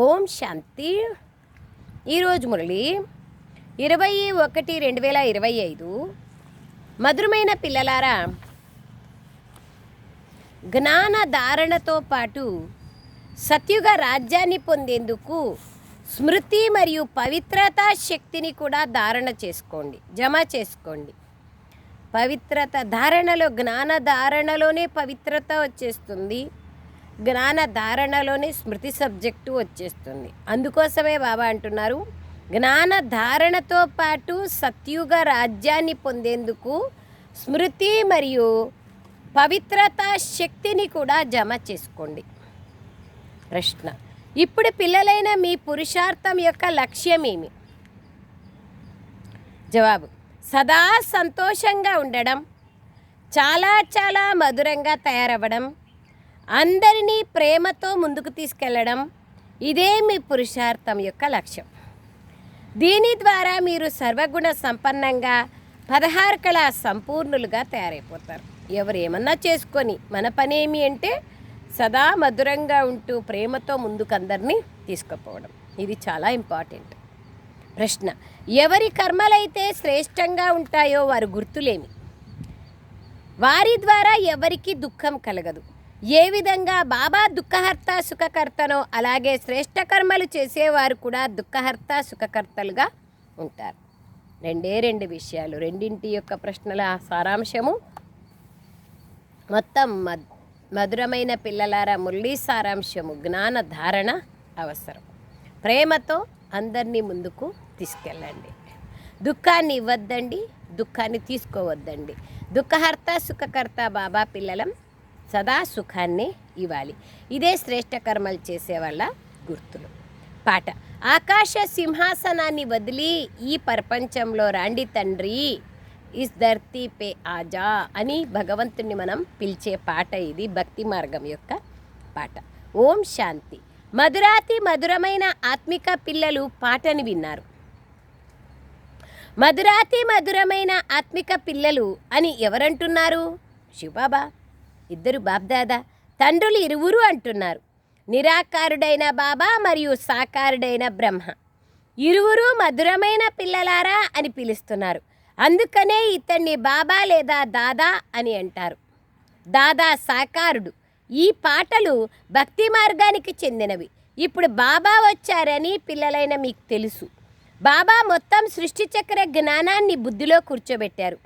ఓం శాంతి. ఈరోజు మురళి ఇరవై ఒకటి రెండు వేల ఇరవై ఐదు మధురమైన పిల్లలారా జ్ఞాన ధారణతో పాటు సత్యుగ రాజ్యాన్ని పొందేందుకు స్మృతి మరియు పవిత్రత శక్తిని కూడా ధారణ చేసుకోండి జమ చేసుకోండి. పవిత్రత ధారణలో జ్ఞాన ధారణలోనే పవిత్రత వచ్చేస్తుంది. జ్ఞాన ధారణలోనే స్మృతి సబ్జెక్టు వచ్చేస్తుంది. అందుకోసమే బాబా అంటున్నారు జ్ఞాన ధారణతో పాటు సత్యుగ రాజ్యాన్ని పొందేందుకు స్మృతి మరియు పవిత్రత శక్తిని కూడా జమ చేసుకోండి. ప్రశ్న ఇప్పుడు పిల్లలైన మీ పురుషార్థం యొక్క లక్ష్యం ఏమి జవాబు సదా సంతోషంగా ఉండడం చాలా చాలా మధురంగా తయారవ్వడం అందరినీ ప్రేమతో ముందుకు తీసుకెళ్ళడం ఇదే మీ పురుషార్థం యొక్క లక్ష్యం. దీని ద్వారా మీరు సర్వగుణ సంపన్నంగా పదహారు కళ సంపూర్ణులుగా తయారైపోతారు. ఎవరు ఏమన్నా చేసుకొని మన పని ఏమి అంటే సదా మధురంగా ఉంటూ ప్రేమతో ముందుకు అందరినీ తీసుకుపోవడం. ఇది చాలా ఇంపార్టెంట్. ప్రశ్న ఎవరి కర్మలైతే శ్రేష్టంగా ఉంటాయో వారు గుర్తులేమి? వారి ద్వారా ఎవరికి దుఃఖం కలగదు. ఏ విధంగా బాబా దుఃఖహర్త సుఖకర్తనో అలాగే శ్రేష్ట కర్మలు చేసేవారు కూడా దుఃఖహర్త సుఖకర్తలుగా ఉంటారు. రెండే రెండు విషయాలు. రెండింటి యొక్క ప్రశ్నల సారాంశము. మొత్తం మద్ మధురమైన పిల్లలారా మురళీ సారాంశము. జ్ఞాన ధారణ అవసరం. ప్రేమతో అందరినీ ముందుకు తీసుకెళ్ళండి. దుఃఖాన్ని ఇవ్వద్దండి దుఃఖాన్ని తీసుకోవద్దండి. దుఃఖహర్త సుఖకర్త బాబా పిల్లలం. సదా సుఖాన్ని ఇవ్వాలి. ఇదే శ్రేష్ట కర్మలు చేసేవాళ్ళ గుర్తులు. పాట. ఆకాశ సింహాసనాన్ని వదిలి ఈ ప్రపంచంలో రాండి తండ్రి. ఇస్ ధర్తీ పే ఆజా అని భగవంతుని మనం పిలిచే పాట ఇది భక్తి మార్గం యొక్క పాట. ఓం శాంతి. మధురాతి మధురమైన ఆత్మిక పిల్లలు పాటని విన్నారు. మధురాతి మధురమైన ఆత్మిక పిల్లలు అని ఎవరంటున్నారు? శివబాబా. ఇద్దరు బాబ్దాదా తండ్రులు ఇరువురు అంటున్నారు. నిరాకారుడైన బాబా మరియు సాకారుడైన బ్రహ్మ. ఇరువురు మధురమైన పిల్లలారా అని పిలుస్తున్నారు. అందుకనే ఇతన్ని బాబా లేదా దాదా అని అంటారు. దాదా సాకారుడు. ఈ పాటలు భక్తి మార్గానికి చెందినవి. ఇప్పుడు బాబా వచ్చారని పిల్లలైన మీకు తెలుసు. బాబా మొత్తం సృష్టి చక్ర జ్ఞానాన్ని బుద్ధిలో కూర్చోబెట్టారు.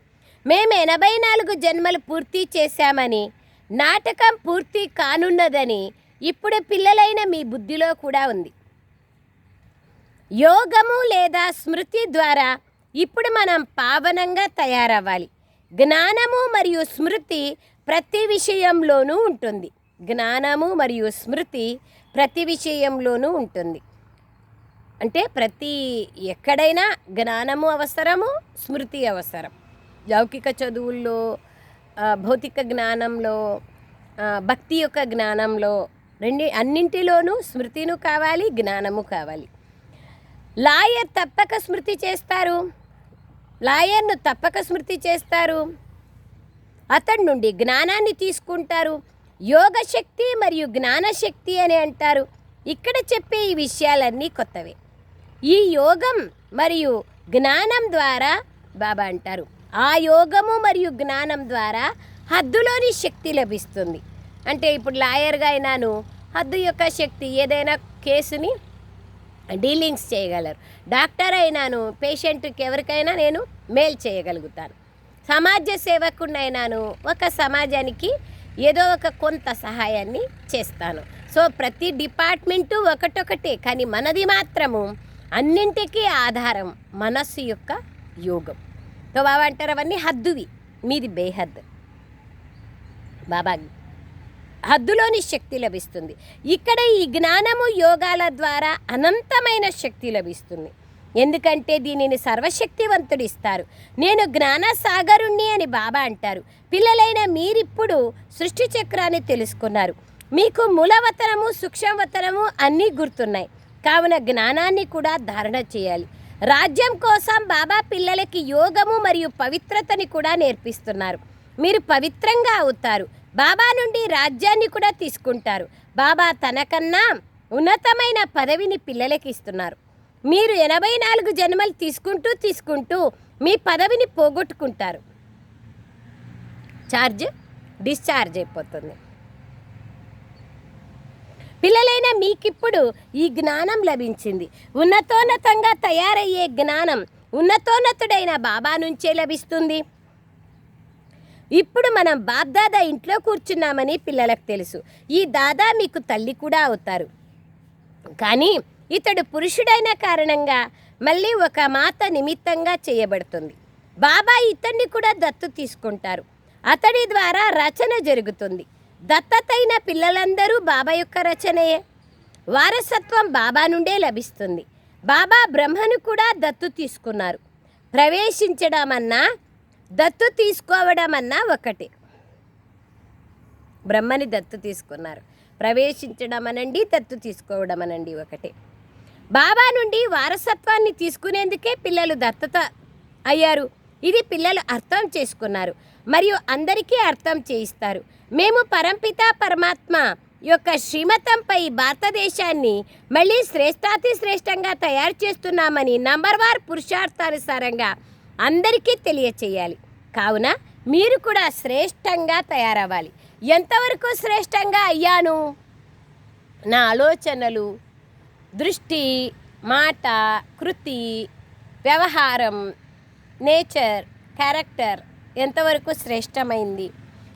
మేము ఎనభై నాలుగు జన్మలు పూర్తి చేశామని నాటకం పూర్తి కానున్నదని ఇప్పుడు పిల్లలైన మీ బుద్ధిలో కూడా ఉంది. యోగము లేదా స్మృతి ద్వారా ఇప్పుడు మనం పావనంగా తయారవ్వాలి. జ్ఞానము మరియు స్మృతి ప్రతి విషయంలోనూ ఉంటుంది. జ్ఞానము మరియు స్మృతి ప్రతి విషయంలోనూ ఉంటుంది. అంటే ప్రతి ఎక్కడైనా జ్ఞానము అవసరము స్మృతి అవసరం. లౌకిక చదువుల్లో భౌతిక జ్ఞానంలో భక్తి యొక్క జ్ఞానంలో రెండు అన్నింటిలోనూ స్మృతిను కావాలి జ్ఞానము కావాలి. లాయర్ తప్పక స్మృతి చేస్తారు. లాయర్ను తప్పక స్మృతి చేస్తారు. అతడి నుండి జ్ఞానాన్ని తీసుకుంటారు. యోగ శక్తి మరియు జ్ఞానశక్తి అని అంటారు. ఇక్కడ చెప్పే ఈ విషయాలన్నీ కొత్తవే. ఈ యోగం మరియు జ్ఞానం ద్వారా బాబా అంటారు. ఆ యోగము మరియు జ్ఞానం ద్వారా హద్దులోని శక్తి లభిస్తుంది. అంటే ఇప్పుడు లాయర్గా అయినాను హద్దు యొక్క శక్తి ఏదైనా కేసుని డీలింగ్స్ చేయగలరు. డాక్టర్ అయినాను పేషెంట్కి ఎవరికైనా నేను మేల్ చేయగలుగుతాను. సమాజ సేవకుడినైనాను ఒక సమాజానికి ఏదో ఒక కొంత సహాయాన్ని చేస్తాను. సో ప్రతి డిపార్ట్మెంటు ఒకటొకటే కానీ మనది మాత్రము అన్నింటికీ ఆధారం మనస్సు యొక్క యోగం. బాబా అంటారు అవన్నీ హద్దువి. మీది బేహద్ బాబా హద్దులోని శక్తి లభిస్తుంది. ఇక్కడ ఈ జ్ఞానము యోగాల ద్వారా అనంతమైన శక్తి లభిస్తుంది. ఎందుకంటే దీనిని సర్వశక్తివంతుడు ఇస్తారు నేను జ్ఞాన సాగరుణ్ణి అని బాబా అంటారు. పిల్లలైన మీరిప్పుడు సృష్టి చక్రాన్ని తెలుసుకున్నారు. మీకు మూలవతనము సూక్ష్మవతనము అన్నీ గుర్తున్నాయి. కావున జ్ఞానాన్ని కూడా ధారణ చేయాలి. రాజ్యం కోసం బాబా పిల్లలకి యోగము మరియు పవిత్రతని కూడా నేర్పిస్తున్నారు. మీరు పవిత్రంగా అవుతారు. బాబా నుండి రాజ్యాన్ని కూడా తీసుకుంటారు. బాబా తనకన్నా ఉన్నతమైన పదవిని పిల్లలకి ఇస్తున్నారు. మీరు ఎనభై నాలుగు జన్మలు తీసుకుంటూ తీసుకుంటూ మీ పదవిని పోగొట్టుకుంటారు. ఛార్జ్ డిశ్చార్జ్ అయిపోతుంది. పిల్లలైన మీకిప్పుడు ఈ జ్ఞానం లభించింది. ఉన్నతోన్నతంగా తయారయ్యే జ్ఞానం ఉన్నతోన్నతుడైన బాబా నుంచే లభిస్తుంది. ఇప్పుడు మనం బాప్దాదా ఇంట్లో కూర్చున్నామని పిల్లలకు తెలుసు. ఈ దాదా మీకు తల్లి కూడా అవుతారు. కానీ ఇతడు పురుషుడైన కారణంగా మళ్ళీ ఒక మాత నిమిత్తంగా చేయబడుతుంది. బాబా ఇతన్ని కూడా దత్తు తీసుకుంటారు. అతడి ద్వారా రచన జరుగుతుంది. దత్తతైన పిల్లలందరూ బాబా యొక్క రచనయే. వారసత్వం బాబా నుండే లభిస్తుంది. బాబా బ్రహ్మను కూడా దత్తు తీసుకున్నారు. ప్రవేశించడం అన్నా దత్తు తీసుకోవడం అన్నా ఒకటే. బ్రహ్మని దత్తు తీసుకున్నారు. ప్రవేశించడం అనండి దత్తు తీసుకోవడం అనండి ఒకటే. బాబా నుండి వారసత్వాన్ని తీసుకునేందుకే పిల్లలు దత్తత అయ్యారు. ఇది పిల్లలు అర్థం చేసుకున్నారు మరియు అందరికీ అర్థం చేయిస్తారు. మేము పరంపిత పరమాత్మ యొక్క శ్రీమతంపై భారతదేశాన్ని మళ్ళీ శ్రేష్టాతి శ్రేష్టంగా తయారు చేస్తున్నామని నంబర్ వార్ పురుషార్థానుసారంగా అందరికీ తెలియచేయాలి. కావున మీరు కూడా శ్రేష్టంగా తయారవ్వాలి. ఎంతవరకు శ్రేష్టంగా అయ్యాను? నా ఆలోచనలు దృష్టి మాట కృతి వ్యవహారం నేచర్ క్యారెక్టర్ ఎంతవరకు శ్రేష్టమైంది?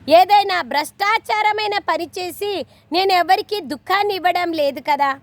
ఏదైనా భ్రష్టాచారమైన పని చేసి నేను ఎవరికి దుఃఖాన్ని ఇవ్వడం లేదు కదా?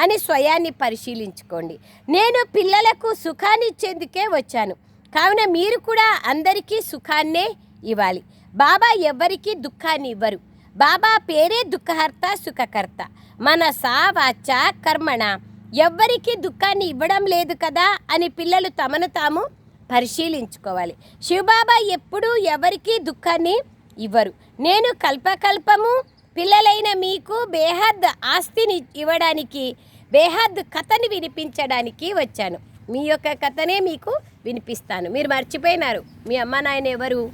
అని స్వయాన్ని పరిశీలించుకోండి. నేను పిల్లలకు సుఖాన్ని ఇచ్చేందుకే వచ్చాను. కావున మీరు కూడా అందరికీ సుఖాన్నే ఇవ్వాలి. బాబా ఎవ్వరికీ దుఃఖాన్ని ఇవ్వరు. బాబా పేరే దుఃఖహర్త సుఖకర్త. మన సావాచ కర్మణ. ఎవ్వరికీ దుఃఖాన్ని ఇవ్వడం లేదు కదా? అని పిల్లలు తమను తాము పరిశీలించుకోవాలి. శివబాబా ఎప్పుడూ ఎవరికీ దుఃఖాన్ని ఇవ్వరు. నేను కల్పకల్పము పిల్లలైన మీకు బేహద్ ఆస్తిని ఇవ్వడానికి బేహద్ కథని వినిపించడానికి వచ్చాను. మీ యొక్క కథనే మీకు వినిపిస్తాను. మీరు మర్చిపోయినారు. మీ అమ్మ నాయన ఎవరు?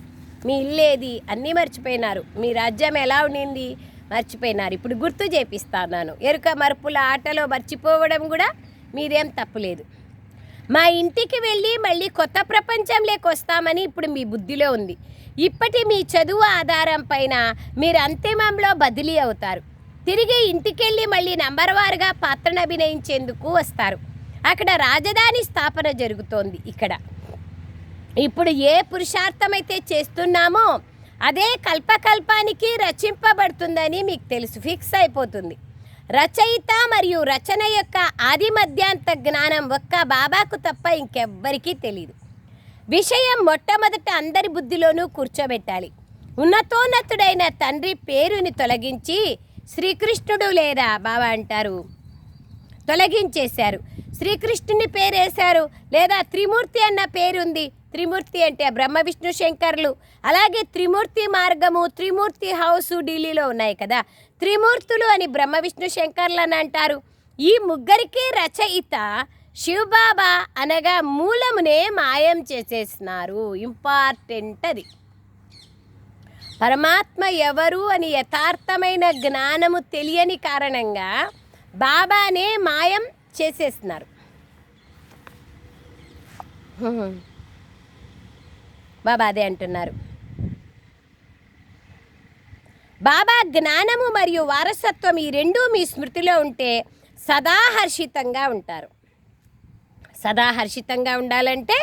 మీ ఇల్లేది అన్నీ మర్చిపోయినారు. మీ రాజ్యం ఎలా ఉండింది? మర్చిపోయినారు. ఇప్పుడు గుర్తు చేపిస్తాను ఎరుక మరుపుల ఆటలో మర్చిపోవడం కూడా మీదేం తప్పులేదు మా ఇంటికి వెళ్ళి మళ్ళీ కొత్త ప్రపంచంలోకి వస్తామని ఇప్పుడు మీ బుద్ధిలో ఉంది. ఇప్పటి మీ చదువు ఆధారం పైన మీరు అంతిమంలో బదిలీ అవుతారు. తిరిగి ఇంటికెళ్ళి మళ్ళీ నంబర్ వారుగా పాత్రను అభినయించేందుకు వస్తారు. అక్కడ రాజధాని స్థాపన జరుగుతోంది ఇక్కడ. ఇప్పుడు ఏ పురుషార్థమైతే చేస్తున్నామో అదే కల్పకల్పానికి రచింపబడుతుందని మీకు తెలుసు. ఫిక్స్ అయిపోతుంది. రచయిత మరియు రచన యొక్క ఆది మధ్యాంత జ్ఞానం ఒక్క బాబాకు తప్ప ఇంకెవ్వరికీ తెలియదు విషయం మొట్టమొదట అందరి బుద్ధిలోనూ కూర్చోబెట్టాలి. ఉన్నతోన్నతుడైన తండ్రి పేరుని తొలగించి శ్రీకృష్ణుడు లేదా బాబా అంటారు. తొలగించేశారు. శ్రీకృష్ణుని పేరేశారు లేదా త్రిమూర్తి అన్న పేరుంది. త్రిమూర్తి అంటే బ్రహ్మ విష్ణు శంకర్లు. అలాగే త్రిమూర్తి మార్గము త్రిమూర్తి హౌస్ ఢిల్లీలో ఉన్నాయి కదా. త్రిమూర్తులు అని బ్రహ్మ విష్ణు శంకర్లు అని అంటారు. ఈ ముగ్గురికి రచయిత శివబాబా అనగా మూలమునే మాయం చేసేసినారు. ఇంపార్టెంట్ అది. పరమాత్మ ఎవరు అని యథార్థమైన జ్ఞానము తెలియని కారణంగా బాబానే మాయం చేసేస్తున్నారు బాబా అదే అంటున్నారు. బాబా జ్ఞానము మరియు వారసత్వం ఈ రెండూ మీ స్మృతిలో ఉంటే సదాహర్షితంగా ఉంటారు. సదాహర్షితంగా ఉండాలంటే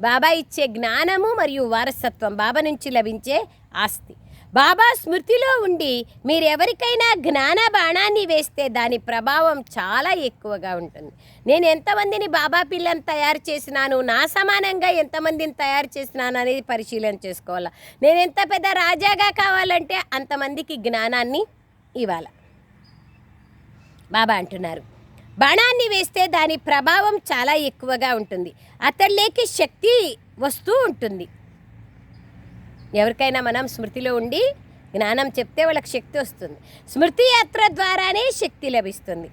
బాబా ఇచ్చే జ్ఞానము మరియు వారసత్వం బాబా నుంచి లభించే ఆస్తి. బాబా స్మృతిలో ఉండి మీరెవరికైనా జ్ఞాన బాణాన్ని వేస్తే దాని ప్రభావం చాలా ఎక్కువగా ఉంటుంది. నేను ఎంతమందిని బాబా పిల్లని తయారు చేసినాను నా సమానంగా ఎంతమందిని తయారు చేసినాను అనేది పరిశీలన చేసుకోవాలి? నేను ఎంత పెద్ద రాజాగా కావాలంటే అంతమందికి జ్ఞానాన్ని ఇవ్వాల. బాబా అంటున్నారు. బాణాన్ని వేస్తే దాని ప్రభావం చాలా ఎక్కువగా ఉంటుంది. అతడిలోకి శక్తి వస్తూ ఉంటుంది. ఎవరికైనా మనం స్మృతిలో ఉండి జ్ఞానం చెప్తే వాళ్ళకి శక్తి వస్తుంది. స్మృతి యాత్ర ద్వారానే శక్తి లభిస్తుంది.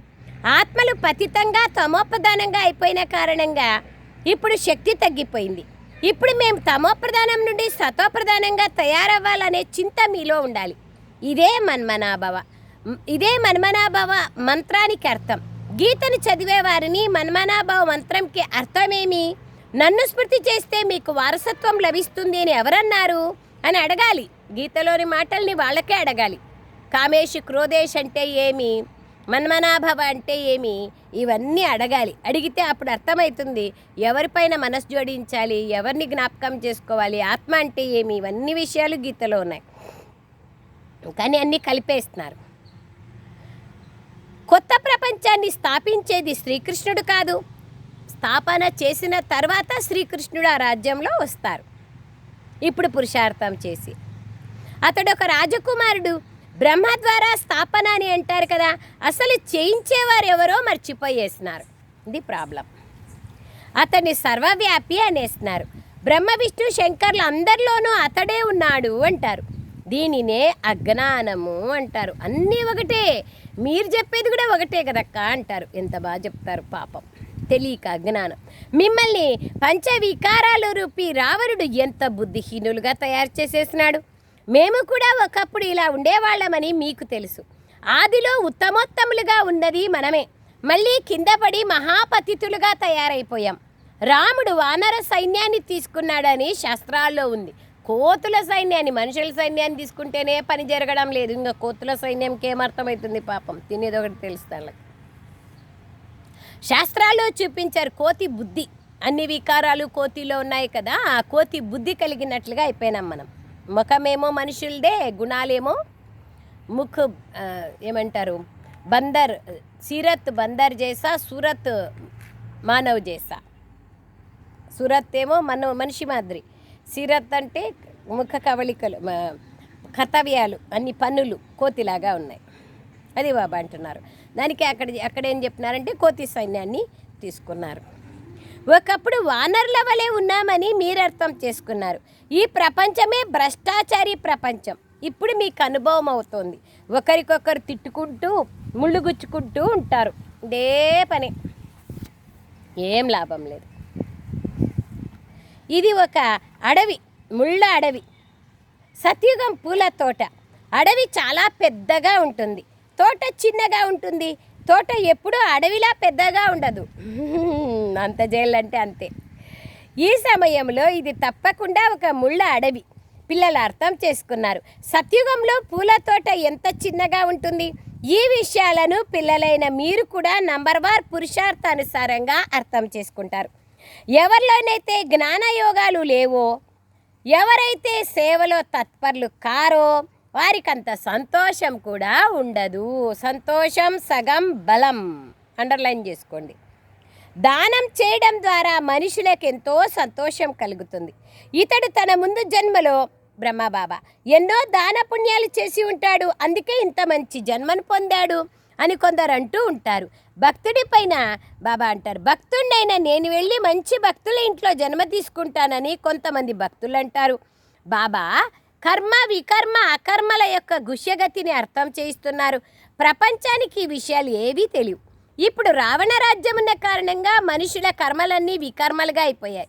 ఆత్మలు పతితంగా తమోప్రధానంగా అయిపోయిన కారణంగా ఇప్పుడు శక్తి తగ్గిపోయింది. ఇప్పుడు మేము తమోప్రధానం నుండి సతోప్రధానంగా తయారవ్వాలనే చింత మీలో ఉండాలి. ఇదే మన్మనాభవ. ఇదే మన్మనాభవ మంత్రానికి అర్థం. గీతను చదివే వారిని మన్మనాభవ మంత్రంకి అర్థమేమి? నన్ను స్మృతి చేస్తే మీకు వారసత్వం లభిస్తుంది అని ఎవరన్నారు? అని అడగాలి. గీతలోని మాటల్ని వాళ్ళకే అడగాలి. కామేషి క్రోధేష్ అంటే ఏమి? మన్మనాభవ అంటే ఏమి? ఇవన్నీ అడగాలి. అడిగితే అప్పుడు అర్థమవుతుంది ఎవరిపైన మనసు జోడించాలి? ఎవరిని జ్ఞాపకం చేసుకోవాలి? ఆత్మ అంటే ఏమి? ఇవన్నీ విషయాలు గీతలో ఉన్నాయి. కానీ అన్నీ కలిపేస్తున్నారు. కొత్త ప్రపంచాన్ని స్థాపించేది శ్రీకృష్ణుడు కాదు. స్థాపన చేసిన తర్వాత శ్రీకృష్ణుడు ఆ రాజ్యంలో వస్తారు. ఇప్పుడు పురుషార్థం చేసి. అతడు ఒక రాజకుమారుడు. బ్రహ్మ ద్వారా స్థాపన అని అంటారు కదా అసలు చేయించేవారు ఎవరో మర్చిపోయేసినారు. ఇది ప్రాబ్లం. అతన్ని సర్వవ్యాపి అనేస్తున్నారు బ్రహ్మ విష్ణు శంకర్లు అందరిలోనూ అతడే ఉన్నాడు అంటారు. దీనినే అజ్ఞానము అంటారు. అన్నీ ఒకటే. మీరు చెప్పేది కూడా ఒకటే కదక్క అంటారు. ఎంత బాగా చెప్తారు పాపం. తెలియక జ్ఞానం. మిమ్మల్ని పంచవికారాలు రూపి రావణుడు ఎంత బుద్ధిహీనులుగా తయారు చేసేసినాడు? మేము కూడా ఒకప్పుడు ఇలా ఉండేవాళ్ళమని మీకు తెలుసు. ఆదిలో ఉత్తమోత్తములుగా ఉన్నది మనమే. మళ్ళీ కింద పడి మహాపతితులుగా తయారైపోయాం. రాముడు వానర సైన్యాన్ని తీసుకున్నాడని శాస్త్రాల్లో ఉంది. కోతుల సైన్యాన్ని మనుషుల సైన్యాన్ని తీసుకుంటేనే పని జరగడం లేదు. ఇంకా కోతుల సైన్యంకి ఏమర్థమవుతుంది పాపం? తినేది ఒకటి తెలుస్తాను శాస్త్రాల్లో చూపించారు కోతి బుద్ధి. అన్ని వికారాలు కోతిలో ఉన్నాయి కదా ఆ కోతి బుద్ధి కలిగినట్లుగా అయిపోయినాం మనం. ముఖమేమో మనుషులదే గుణాలేమో ముఖ్ ఏమంటారు బందర్ సీరత్ బందర్ చేసా సూరత్ మానవ్ చేసా సూరత్ ఏమో మన మనిషి మాదిరి. సీరత్ అంటే ముఖ కవళికలు కర్తవ్యాలు అన్ని పన్నులు కోతిలాగా ఉన్నాయి. అది బాబా అంటున్నారు. దానికి అక్కడ అక్కడ ఏం చెప్పినారంటే కోతి సైన్యాన్ని తీసుకున్నారు. ఒకప్పుడు వానర్ల వలె ఉన్నామని మీరు అర్థం చేసుకున్నారు. ఈ ప్రపంచమే భ్రష్టాచారి ప్రపంచం. ఇప్పుడు మీకు అనుభవం అవుతోంది. ఒకరికొకరు తిట్టుకుంటూ ముళ్ళు గుచ్చుకుంటూ ఉంటారు. ఇదే పని. ఏం లాభం లేదు. ఇది ఒక అడవి ముళ్ళ అడవి. సత్యుగం పూల తోట. అడవి చాలా పెద్దగా ఉంటుంది. తోట చిన్నగా ఉంటుంది. తోట ఎప్పుడూ అడవిలా పెద్దగా ఉండదు. అంత జైలంటే అంతే. ఈ సమయంలో ఇది తప్పకుండా ఒక ముళ్ళ అడవి. పిల్లలు అర్థం చేసుకున్నారు. సత్యుగంలో పూల తోట ఎంత చిన్నగా ఉంటుంది? ఈ విషయాలను పిల్లలైన మీరు కూడా నంబర్ వార్ పురుషార్థానుసారంగా అర్థం చేసుకుంటారు. ఎవరిలోనైతే జ్ఞానయోగాలు లేవో ఎవరైతే సేవలో తత్పరులు కారో వారికంత సంతోషం కూడా ఉండదు. సంతోషం సగం బలం. అండర్లైన్ చేసుకోండి. దానం చేయడం ద్వారా మనుషులకు ఎంతో సంతోషం కలుగుతుంది. ఇతడు తన ముందు జన్మలో బ్రహ్మబాబా ఎన్నో దాన పుణ్యాలు చేసి ఉంటాడు. అందుకే ఇంత మంచి జన్మను పొందాడు అని కొందరు అంటూ ఉంటారు. భక్తుడి పైన బాబా అంటారు భక్తుడినైనా నేను వెళ్ళి మంచి భక్తుల ఇంట్లో జన్మ తీసుకుంటానని కొంతమంది భక్తులు అంటారు. బాబా కర్మ వికర్మ అకర్మల యొక్క గుష్యగతిని అర్థం చేయిస్తున్నారు. ప్రపంచానికి ఈ విషయాలు ఏవీ తెలియవు. ఇప్పుడు రావణ రాజ్యం ఉన్న కారణంగా మనుషుల కర్మలన్నీ వికర్మలుగా అయిపోయాయి.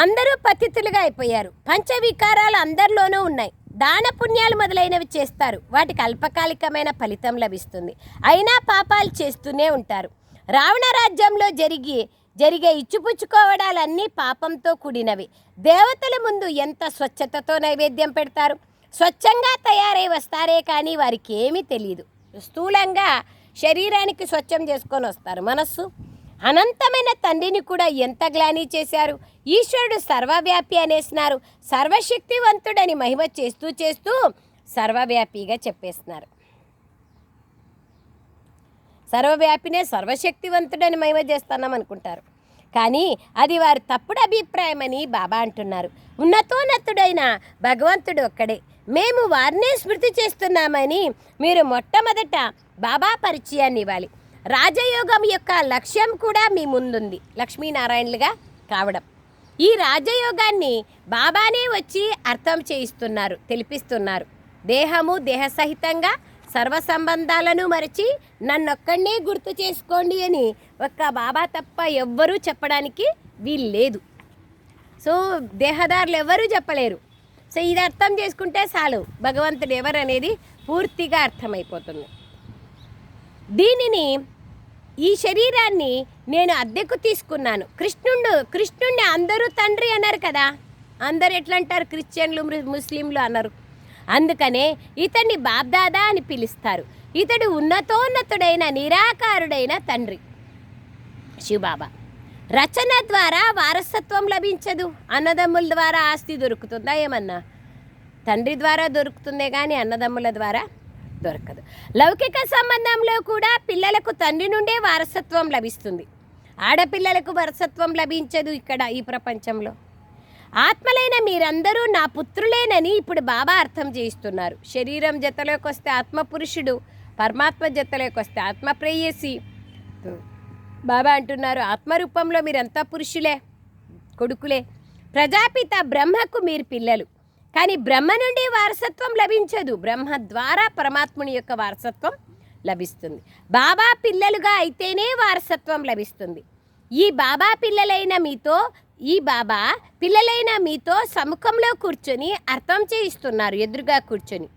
అందరూ పతితులుగా అయిపోయారు. పంచవికారాలు అందరిలోనూ ఉన్నాయి. దాన పుణ్యాలు మొదలైనవి చేస్తారు. వాటికి అల్పకాలికమైన ఫలితం లభిస్తుంది. అయినా పాపాలు చేస్తూనే ఉంటారు. రావణ రాజ్యంలో జరిగి జరిగే ఇచ్చిపుచ్చుకోవడాలన్నీ పాపంతో కూడినవి. దేవతల ముందు ఎంత స్వచ్ఛతతో నైవేద్యం పెడతారు? స్వచ్ఛంగా తయారై వస్తారే కానీ వారికి ఏమీ తెలియదు స్థూలంగా శరీరానికి స్వచ్ఛం చేసుకొని వస్తారు మనస్సు. అనంతమైన తండ్రిని కూడా ఎంత గ్లాని చేశారు? ఈశ్వరుడు సర్వవ్యాపి అనేసినారు. సర్వశక్తివంతుడని మహిమ చేస్తూ చేస్తూ సర్వవ్యాపిగా చెప్పేస్తున్నారు. సర్వవ్యాపినే సర్వశక్తివంతుడని మహిమ చేస్తున్నాం అనుకుంటారు. కానీ అది వారి తప్పుడు అభిప్రాయమని బాబా అంటున్నారు. ఉన్నతోన్నతుడైన భగవంతుడు ఒక్కడే. మేము వారినే స్మృతి చేస్తున్నామని మీరు మొట్టమొదట బాబా పరిచయాన్ని ఇవ్వాలి. రాజయోగం యొక్క లక్ష్యం కూడా మీ ముందుంది. లక్ష్మీనారాయణలుగా కావడం. ఈ రాజయోగాన్ని బాబానే వచ్చి అర్థం చేయిస్తున్నారు తెలిపిస్తున్నారు. దేహము దేహ సహితంగా సర్వ సంబంధాలను మరచి నన్నొక్కడినే గుర్తు చేసుకోండి అని ఒక్క బాబా తప్ప ఎవ్వరూ చెప్పడానికి వీలు లేదు సో దేహదారులు ఎవరూ చెప్పలేరు. సో ఇది అర్థం చేసుకుంటే చాలు. భగవంతుడు ఎవరు అనేది పూర్తిగా అర్థమైపోతుంది. దీనిని ఈ శరీరాన్ని నేను అద్దెకు తీసుకున్నాను. కృష్ణుడు కృష్ణుణ్ణి అందరూ తండ్రి అన్నారు కదా. అందరు ఎట్లా అంటారు క్రిస్టియన్లు ముస్లింలు అన్నారు. అందుకనే ఇతన్ని బాబ్దాదా అని పిలుస్తారు. ఇతడు ఉన్నతోన్నతుడైన నిరాకారుడైన తండ్రి. శివబాబా రచన ద్వారా వారసత్వం లభించదు. అన్నదమ్ముల ద్వారా ఆస్తి దొరుకుతుందా ఏమన్నా? తండ్రి ద్వారా దొరుకుతుందే కానీ అన్నదమ్ముల ద్వారా దొరకదు. లౌకిక సంబంధంలో కూడా పిల్లలకు తండ్రి నుండే వారసత్వం లభిస్తుంది. ఆడపిల్లలకు వారసత్వం లభించదు ఇక్కడ ఈ ప్రపంచంలో. ఆత్మలైన మీరందరూ నా పుత్రులేనని ఇప్పుడు బాబా అర్థం చేయిస్తున్నారు. శరీరం జతలోకి వస్తే ఆత్మ పురుషుడు పరమాత్మ జతలోకి వస్తే ఆత్మ ప్రేయసి బాబా అంటున్నారు ఆత్మరూపంలో మీరంతా పురుషులే కొడుకులే. ప్రజాపిత బ్రహ్మకు మీరు పిల్లలు. కానీ బ్రహ్మ నుండి వారసత్వం లభించదు. బ్రహ్మ ద్వారా పరమాత్ముని యొక్క వారసత్వం లభిస్తుంది. బాబా పిల్లలుగా అయితేనే వారసత్వం లభిస్తుంది. ఈ బాబా పిల్లలైన మీతో ఈ బాబా పిల్లలైన మీతో సముఖంలో కూర్చొని అర్థం చేయిస్తున్నారు ఎదురుగా కూర్చొని.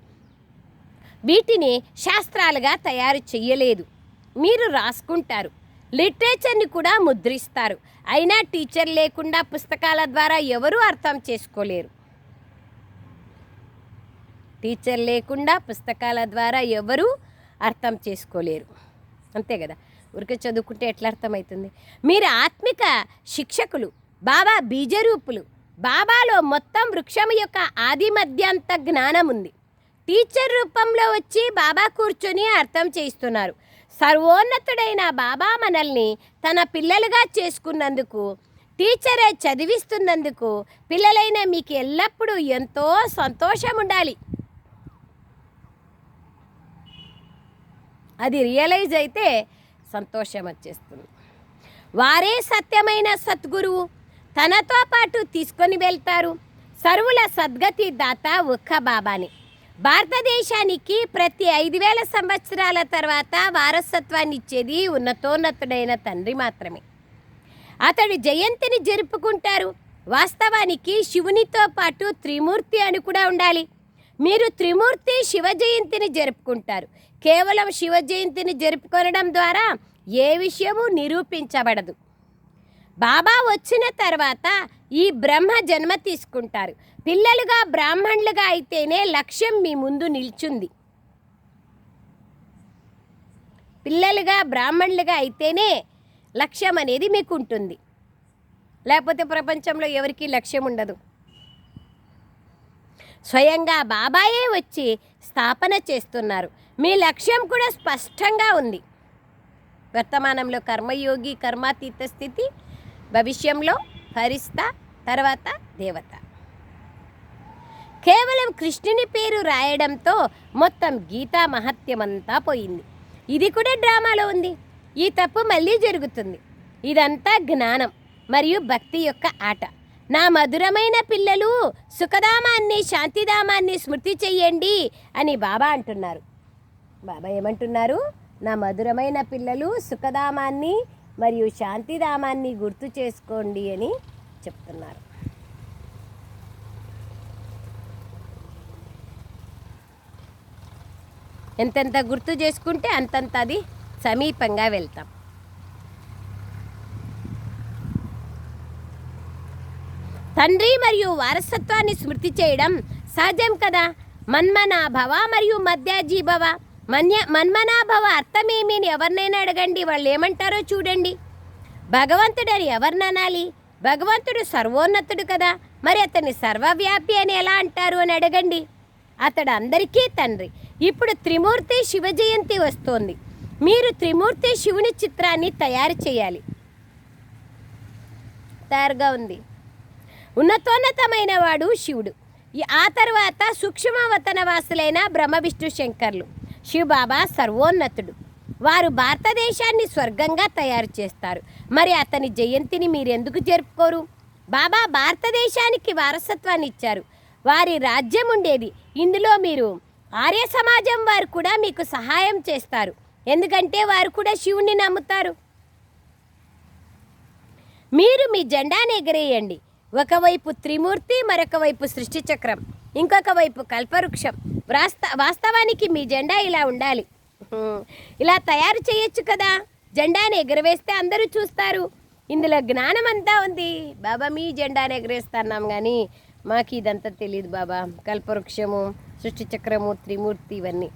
వీటిని శాస్త్రాలుగా తయారు చేయలేదు మీరు రాసుకుంటారు. లిటరేచర్ని కూడా ముద్రిస్తారు. అయినా టీచర్ లేకుండా పుస్తకాల ద్వారా ఎవరూ అర్థం చేసుకోలేరు. టీచర్ లేకుండా పుస్తకాల ద్వారా ఎవరూ అర్థం చేసుకోలేరు. అంతే కదా? ఊరికే చదువుకుంటే ఎట్లా అర్థమవుతుంది? మీరు ఆత్మిక శిక్షకులు. బాబా బీజరూపులు. బాబాలో మొత్తం వృక్షం యొక్క ఆది మధ్యంత జ్ఞానం ఉంది టీచర్ రూపంలో వచ్చి బాబా కూర్చొని అర్థం చేస్తున్నారు సర్వోన్నతుడైన బాబా మనల్ని తన పిల్లలుగా చేసుకున్నందుకు టీచరే చదివిస్తున్నందుకు పిల్లలైన మీకు ఎల్లప్పుడూ ఎంతో సంతోషం ఉండాలి అది రియలైజ్ అయితే సంతోషం వచ్చేస్తుంది వారే సత్యమైన సద్గురువు. తనతో పాటు తీసుకొని వెళ్తారు. సర్వుల సద్గతి దాత ఒక్క బాబాని. భారతదేశానికి ప్రతి ఐదు వేల సంవత్సరాల తర్వాత వారసత్వాన్ని ఇచ్చేది ఉన్నతోన్నతుడైన తండ్రి మాత్రమే. అతడు జయంతిని జరుపుకుంటారు. వాస్తవానికి శివునితో పాటు త్రిమూర్తి అని కూడా ఉండాలి. మీరు త్రిమూర్తి శివ జయంతిని జరుపుకుంటారు. కేవలం శివ జయంతిని జరుపుకొనడం ద్వారా ఏ విషయము నిరూపించబడదు. బాబా వచ్చిన తర్వాత ఈ బ్రహ్మ జన్మ తీసుకుంటారు. పిల్లలుగా బ్రాహ్మణులుగా అయితేనే లక్ష్యం మీ ముందు నిల్చుంది. పిల్లలుగా బ్రాహ్మణులుగా అయితేనే లక్ష్యం అనేది మీకు ఉంటుంది లేకపోతే ప్రపంచంలో ఎవరికీ లక్ష్యం ఉండదు. స్వయంగా బాబాయే వచ్చి స్థాపన చేస్తున్నారు. మీ లక్ష్యం కూడా స్పష్టంగా ఉంది. వర్తమానంలో కర్మయోగి కర్మాతీత స్థితి భవిష్యంలో హరిస్త తర్వాత దేవత. కేవలం కృష్ణుని పేరు రాయడంతో మొత్తం గీతా మహత్యమంతా పోయింది. ఇది కూడా డ్రామాలో ఉంది. ఈ తప్పు మళ్ళీ జరుగుతుంది. ఇదంతా జ్ఞానం మరియు భక్తి యొక్క ఆట. నా మధురమైన పిల్లలు సుఖధామాన్ని శాంతిధామాన్ని స్మృతి చెయ్యండి అని బాబా అంటున్నారు. బాబా ఏమంటున్నారు? నా మధురమైన పిల్లలు సుఖధామాన్ని మరియు శాంతిధామాన్ని గుర్తు చేసుకోండి అని చెప్తున్నారు. ఎంతెంత గుర్తు చేసుకుంటే అంతంత అది సమీపంగా వెళ్తాం. తండ్రి మరియు వారసత్వాన్ని స్మృతి చేయడం సహజం కదా? మన్మనాభవ మరియు మధ్యాజీభవ మన్య మన్మనాభవ అర్థమేమి అని ఎవరినైనా అడగండి. వాళ్ళు ఏమంటారో చూడండి. భగవంతుడని ఎవరిని అనాలి? భగవంతుడు సర్వోన్నతుడు కదా. మరి అతన్ని సర్వవ్యాపి అని ఎలా అంటారు అని అడగండి. అతడు అందరికీ తండ్రి. ఇప్పుడు త్రిమూర్తి శివ జయంతి వస్తోంది. మీరు త్రిమూర్తి శివుని చిత్రాన్ని తయారు చేయాలి. తయారుగా ఉంది. ఉన్నతోన్నతమైన వాడు శివుడు. ఆ తర్వాత సూక్ష్మవతన వాసులైన బ్రహ్మ విష్ణు శంకర్లు. శివబాబా సర్వోన్నతుడు. వారు భారతదేశాన్ని స్వర్గంగా తయారు చేస్తారు. మరి అతని జయంతిని మీరెందుకు జరుపుకోరు? బాబా భారతదేశానికి వారసత్వాన్ని ఇచ్చారు. వారి రాజ్యం ఉండేది. ఇందులో మీరు ఆర్య సమాజం వారు కూడా మీకు సహాయం చేస్తారు. ఎందుకంటే వారు కూడా శివుణ్ణి నమ్ముతారు. మీరు మీ జెండాను ఎగరేయండి. ఒకవైపు త్రిమూర్తి మరొక వైపు సృష్టి చక్రం ఇంకొక వైపు కల్పవృక్షం. వాస్త వాస్తవానికి మీ జెండా ఇలా ఉండాలి. ఇలా తయారు చేయొచ్చు కదా. జెండాని ఎగరవేస్తే అందరూ చూస్తారు. ఇందులో జ్ఞానం అంతా ఉంది. బాబా మీ జెండాని ఎగరేస్తున్నాం కానీ మాకు ఇదంతా తెలియదు బాబా. కల్పవృక్షము సృష్టి చక్రము త్రిమూర్తి ఇవన్నీ.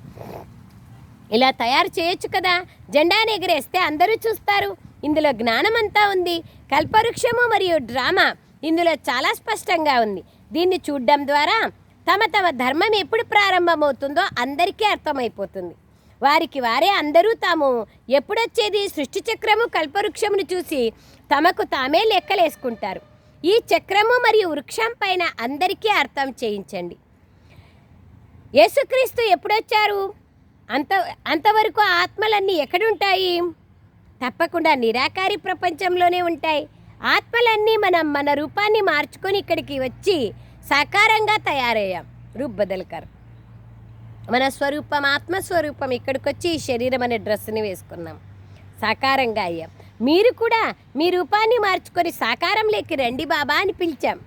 ఇలా తయారు చేయొచ్చు కదా. జెండాని ఎగరేస్తే అందరూ చూస్తారు. ఇందులో జ్ఞానం అంతా ఉంది. కల్పవృక్షము మరియు డ్రామా ఇందులో చాలా స్పష్టంగా ఉంది. దీన్ని చూడడం ద్వారా తమ తమ ధర్మం ఎప్పుడు ప్రారంభమవుతుందో అందరికీ అర్థమైపోతుంది. వారికి వారే అందరూ తాము ఎప్పుడొచ్చేది సృష్టి చక్రము కల్పవృక్షమును చూసి తమకు తామే లెక్కలేసుకుంటారు. ఈ చక్రము మరియు వృక్షం పైన అందరికీ అర్థం చేయించండి. యేసుక్రీస్తు ఎప్పుడొచ్చారు? అంత అంతవరకు ఆత్మలన్నీ ఎక్కడుంటాయి? తప్పకుండా నిరాకారి ప్రపంచంలోనే ఉంటాయి. ఆత్మలన్నీ మనం మన రూపాన్ని మార్చుకొని ఇక్కడికి వచ్చి సాకారంగా తయారయ్యాం. రూప్ బదల్కర్. మన స్వరూపం ఆత్మస్వరూపం ఇక్కడికి వచ్చి ఈ శరీరం అనే డ్రెస్ని వేసుకున్నాం. సాకారంగా అయ్యాం. మీరు కూడా మీ రూపాన్ని మార్చుకొని సాకారంలోకి రండి బాబా అని పిలిచాం.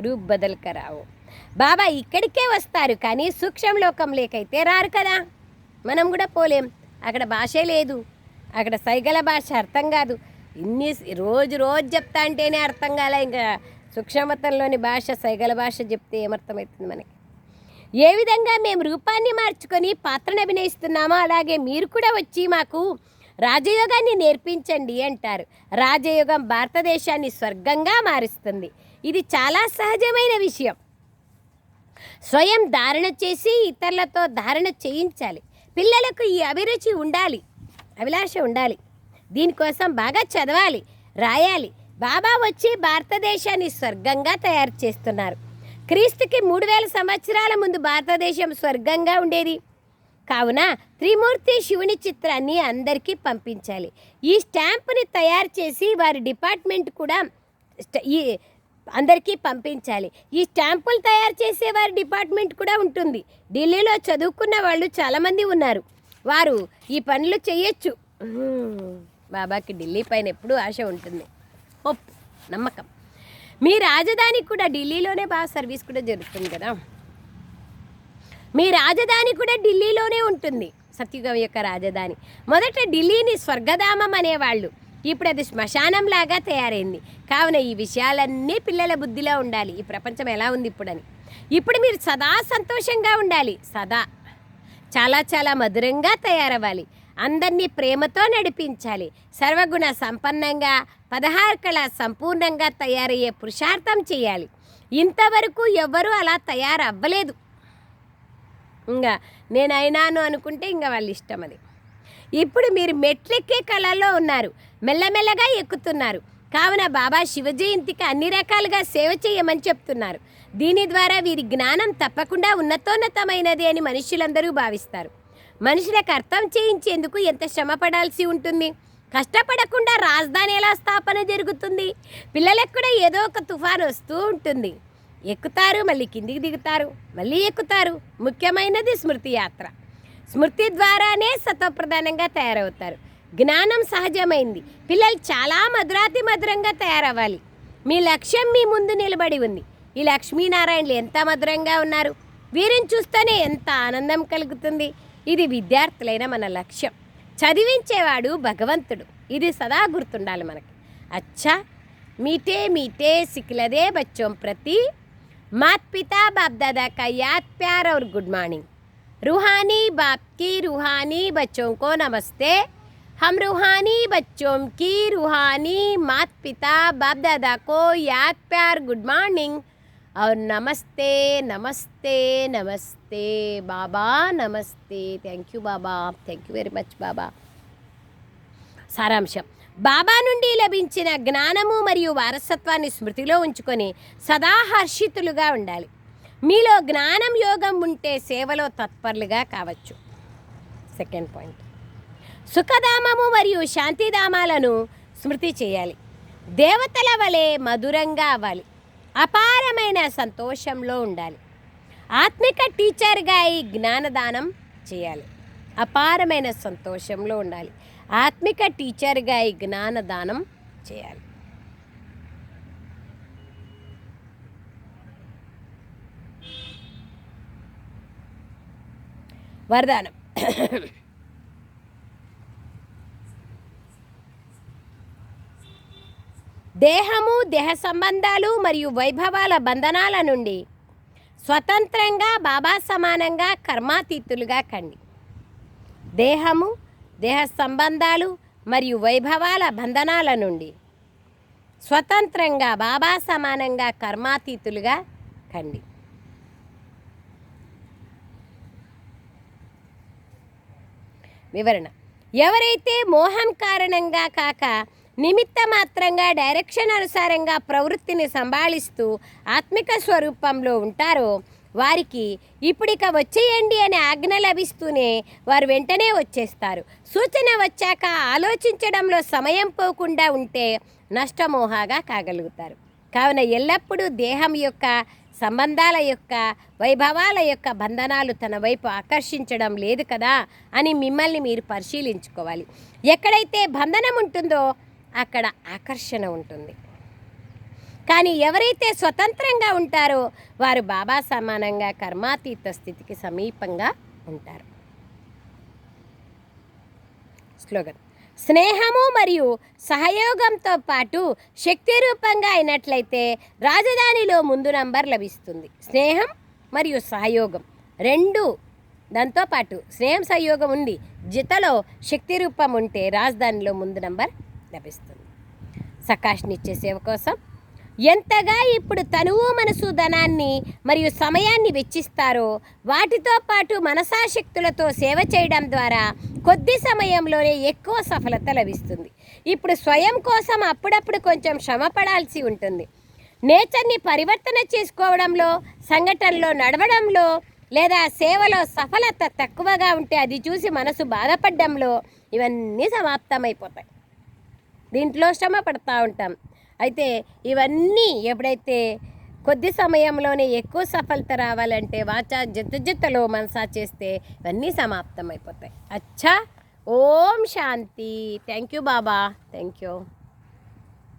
రూప్ బదల్కరావు బాబా ఇక్కడికే వస్తారు కానీ సూక్ష్మ లోకంలోకైతే రారు కదా. మనం కూడా పోలేం. అక్కడ భాషే లేదు. అక్కడ సైగల భాష అర్థం కాదు. ఇన్ని రోజు రోజు చెప్తా అంటేనే అర్థం కాలే. ఇంకా సూక్ష్మతంలోని భాష సైగల భాష చెప్తే ఏమర్థమవుతుంది మనకి? ఏ విధంగా మేము రూపాన్ని మార్చుకొని పాత్రను అభినయిస్తున్నామో అలాగే మీరు కూడా వచ్చి మాకు రాజయోగాన్ని నేర్పించండి అంటారు. రాజయోగం భారతదేశాన్ని స్వర్గంగా మారుస్తుంది. ఇది చాలా సహజమైన విషయం. స్వయం ధారణ చేసి ఇతరులతో ధారణ చేయించాలి. పిల్లలకు ఈ అభిరుచి ఉండాలి. అభిలాష ఉండాలి. దీనికోసం బాగా చదవాలి రాయాలి. బాబా వచ్చి భారతదేశాన్ని స్వర్గంగా తయారు చేస్తున్నారు. క్రీస్తుకి మూడు వేల సంవత్సరాల ముందు భారతదేశం స్వర్గంగా ఉండేది. కావున త్రిమూర్తి శివుని చిత్రాన్ని అందరికీ పంపించాలి. ఈ స్టాంపుని తయారు చేసి వారి డిపార్ట్మెంట్ కూడా స్ట- ఈ అందరికీ పంపించాలి. ఈ స్టాంపులు తయారు చేసే వారి డిపార్ట్మెంట్ కూడా ఉంటుంది. ఢిల్లీలో చదువుకున్న వాళ్ళు చాలామంది ఉన్నారు. వారు ఈ పనులు చేయొచ్చు. బాబాకి ఢిల్లీ పైన ఎప్పుడూ ఆశ ఉంటుంది. హోప్ నమ్మకం. మీ రాజధాని కూడా ఢిల్లీలోనే బాగా సర్వీస్ కూడా జరుగుతుంది కదా? మీ రాజధాని కూడా ఢిల్లీలోనే ఉంటుంది సత్యుగం యొక్క రాజధాని. మొదట ఢిల్లీని స్వర్గధామం అనేవాళ్ళు. ఇప్పుడు అది శ్మశానంలాగా తయారైంది. కావున ఈ విషయాలన్నీ పిల్లల బుద్ధిలో ఉండాలి. ఈ ప్రపంచం ఎలా ఉంది ఇప్పుడని. ఇప్పుడు మీరు సదా సంతోషంగా ఉండాలి. సదా. చాలా చాలా మధురంగా తయారవ్వాలి. అందరినీ ప్రేమతో నడిపించాలి. సర్వగుణ సంపన్నంగా పదహారు కళ సంపూర్ణంగా తయారయ్యే పురుషార్థం చేయాలి. ఇంతవరకు ఎవ్వరూ అలా తయారవ్వలేదు. ఇంకా నేను అయినాను అనుకుంటే ఇంకా వాళ్ళ ఇష్టం అది. ఇప్పుడు మీరు మెట్లెక్కే కళల్లో ఉన్నారు. మెల్లమెల్లగా ఎక్కుతున్నారు. కావున బాబా శివ జయంతికి అన్ని రకాలుగా సేవ చేయమని చెప్తున్నారు. దీని ద్వారా వీరి జ్ఞానం తప్పకుండా ఉన్నతోన్నతమైనది అని మనుషులందరూ భావిస్తారు. మనుషులకు అర్థం చేయించేందుకు ఎంత శ్రమ పడాల్సి ఉంటుంది? కష్టపడకుండా రాజధాని ఎలా స్థాపన జరుగుతుంది? పిల్లలకు కూడా ఏదో ఒక తుఫాను వస్తూ ఉంటుంది. ఎక్కుతారు మళ్ళీ కిందికి దిగుతారు మళ్ళీ ఎక్కుతారు. ముఖ్యమైనది స్మృతి యాత్ర. స్మృతి ద్వారానే సత్వప్రధానంగా తయారవుతారు. జ్ఞానం సహజమైంది. పిల్లలు చాలా మధురాతి మధురంగా తయారవ్వాలి. మీ లక్ష్యం మీ ముందు నిలబడి ఉంది. ఈ లక్ష్మీనారాయణలు ఎంత మధురంగా ఉన్నారు? వీరిని చూస్తేనే ఎంత ఆనందం కలుగుతుంది. ఇది విద్యార్థులైన మన లక్ష్యం. చదివించేవాడు భగవంతుడు ఇది సదా గుర్తుండాలి మనకి అచ్చా मीठे मीठे सिकलदे बच्चों प्रति मात पिता बाप दादा का याद प्यार और गुड मॉर्निंग रूहानी बाप की रूहानी बच्चों को नमस्ते हम रूहानी बच्चों की रूहानी मात पिता बाप दादा को याद प्यार गुड मॉर्निंग और नमस्ते नमस्ते नमस्ते बाबा नमस्ते thank you Baba thank you very much बाबा సారాంశం బాబా నుండి లభించిన జ్ఞానము మరియు వారసత్వాన్ని స్మృతిలో ఉంచుకొని సదా హర్షితులుగా ఉండాలి మీలో జ్ఞానం యోగం ఉంటే సేవలో తత్పరులుగా కావచ్చు సెకండ్ పాయింట్ సుఖధామము మరియు శాంతిధామాలను స్మృతి చేయాలి దేవతల వలె మధురంగా అవ్వాలి అపారమైన సంతోషంలో ఉండాలి. ఆత్మిక టీచర్గా ఈ జ్ఞానదానం చేయాలి. అపారమైన సంతోషంలో ఉండాలి. ఆత్మిక టీచర్గా ఈ జ్ఞానదానం చేయాలి. వరదానం. దేహము దేహ సంబంధాలు మరియు వైభవాల బంధనాల నుండి స్వతంత్రంగా బాబా సమానంగా కర్మాతీతులుగా కండి. దేహము దేహ సంబంధాలు మరియు వైభవాల బంధనాల నుండి స్వతంత్రంగా బాబా సమానంగా కర్మాతీతులుగా కండి. వివరణ. ఎవరైతే మోహం కారణంగా కాక నిమిత్త మాత్రంగా డైరెక్షన్ అనుసారంగా ప్రవృత్తిని సంభాళిస్తూ ఆత్మిక స్వరూపంలో ఉంటారో వారికి ఇప్పుడిక వచ్చేయండి అనే ఆజ్ఞ లభిస్తూనే వారు వెంటనే వచ్చేస్తారు. సూచన వచ్చాక ఆలోచించడంలో సమయం పోకుండా ఉంటే నష్టమోహాగా కాగలుగుతారు. కావున ఎల్లప్పుడూ దేహం యొక్క సంబంధాల యొక్క వైభవాల యొక్క బంధనాలు తన వైపు ఆకర్షించడం లేదు కదా అని మిమ్మల్ని మీరు పరిశీలించుకోవాలి. ఎక్కడైతే బంధనం ఉంటుందో అక్కడ ఆకర్షణ ఉంటుంది. కానీ ఎవరైతే స్వతంత్రంగా ఉంటారో వారు బాబా సమానంగా కర్మాతీత స్థితికి సమీపంగా ఉంటారు. స్లోగన్. స్నేహము మరియు సహయోగంతో పాటు శక్తి రూపంగా అయినట్లయితే రాజధానిలో ముందు నంబర్ లభిస్తుంది. స్నేహం మరియు సహయోగం రెండు. దాంతో పాటు స్నేహం సహయోగం ఉంది. జతలో శక్తి రూపం ఉంటే రాజధానిలో ముందు నంబర్ లభిస్తుంది. సకాష్నిచ్చే సేవ కోసం ఎంతగా ఇప్పుడు తనువు మనసు ధనాన్ని మరియు సమయాన్ని వెచ్చిస్తారో వాటితో పాటు మనసాశక్తులతో సేవ చేయడం ద్వారా కొద్ది సమయంలోనే ఎక్కువ సఫలత లభిస్తుంది. ఇప్పుడు స్వయం కోసం అప్పుడప్పుడు కొంచెం శ్రమ పడాల్సి ఉంటుంది. నేచర్ని పరివర్తన చేసుకోవడంలో సంఘటనలో నడవడంలో లేదా సేవలో సఫలత తక్కువగా ఉంటే అది చూసి మనసు బాధపడడంలో ఇవన్నీ సమాప్తమైపోతాయి. దీంట్లో శ్రమ పడతా ఉంటాం. అయితే ఇవన్నీ ఎప్పుడైతే కొద్ది సమయంలోనే ఎక్కువ సఫలత రావాలంటే వాచా జత జతలో మనసా చేస్తే ఇవన్నీ సమాప్తం అయిపోతాయి అచ్చా! ఓం శాంతి. Thank you Baba. Thank you.